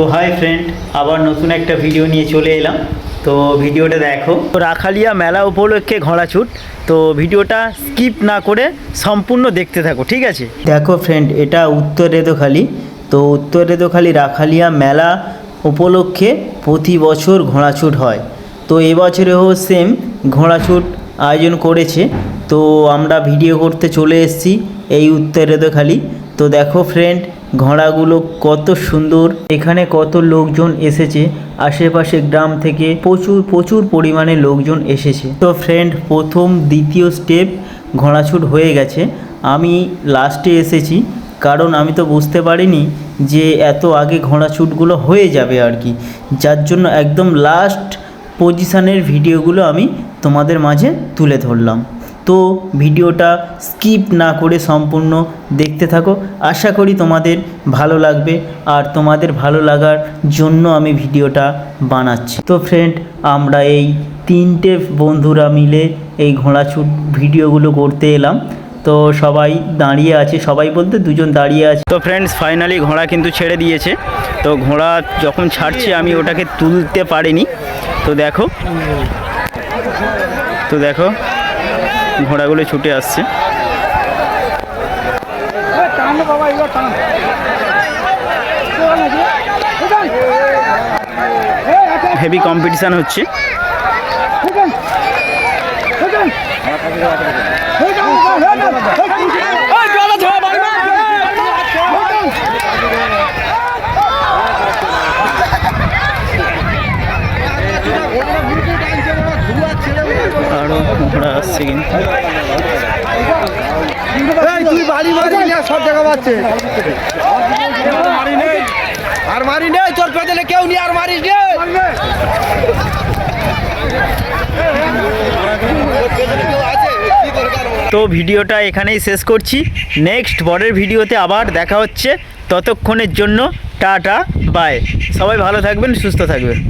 তো hi friend আবার নতুন একটা ভিডিও নিয়ে চলে এলাম। তো ভিডিওটা দেখো। তো রাখালিয়া মেলা উপলক্ষে ঘোড়াছুট। তো ভিডিওটা স্কিপ না করে সম্পূর্ণ দেখতে থাকো ঠিক আছে? দেখো ফ্রেন্ড এটা উত্তর রেদোখালি। তো উত্তর রেদোখালি রাখালিয়া মেলা উপলক্ষে প্রতি বছর ঘোড়াছুট হয়। তো এবছরেও সেম ঘোড়াছুট আয়োজন করেছে। তো আমরা ভিডিও করতে চলে এসেছি এই উত্তর রেদোখালি। তো দেখো ফ্রেন্ড ঘোড়াগুলো কত সুন্দর, এখানে কত লোকজন এসেছে, আশেপাশে গ্রাম থেকে প্রচুর প্রচুর পরিমাণে লোকজন এসেছে। তো ফ্রেন্ড প্রথম, দ্বিতীয় স্টেপ ঘোড়াছুট হয়ে গেছে। আমি লাস্টে এসেছি, কারণ আমি তো বুঝতে পারিনি যে এত আগে ঘোড়াছুটগুলো হয়ে যাবে আর কি। যার জন্য একদম লাস্ট পজিশানের ভিডিওগুলো আমি তোমাদের মাঝে তুলে ধরলাম। তো ভিডিওটা স্কিপ না করে সম্পূর্ণ দেখতে থাকো। আশা করি তোমাদের ভালো লাগবে আর তোমাদের ভালো লাগার জন্য আমি ভিডিওটা বানাচ্ছি। তো ফ্রেন্ড আমরা এই তিনটে বন্ধুরা মিলে এই ঘোড়াছুট ভিডিওগুলো করতে এলাম। তো সবাই দাঁড়িয়ে আছে, সবাই বলতে দুজন দাঁড়িয়ে আছে। তো ফ্রেন্ডস ফাইনালি ঘোড়া কিন্তু ছেড়ে দিয়েছে। তো ঘোড়া যখন ছাড়ছে আমি ওটাকে তুলতে পারিনি। তো দেখো। তো দেখো। ঘোড়াগুলো ছুটে আসছে। হেভি কম্পিটিশান হচ্ছে আরও ঘোড়া আসছে কিন্তু। এই তুই বাড়ি মারি না সব জায়গা পাচ্ছে। আর মারি নেই। তোর পেছনে কেউ নেই আর মারিস নে। তো ভিডিওটা এখানেই শেষ করছি। নেক্সট পরের ভিডিওতে আবার দেখা হচ্ছে। ততক্ষণের জন্য টাটা বাই। সবাই ভালো থাকবেন সুস্থ থাকবেন।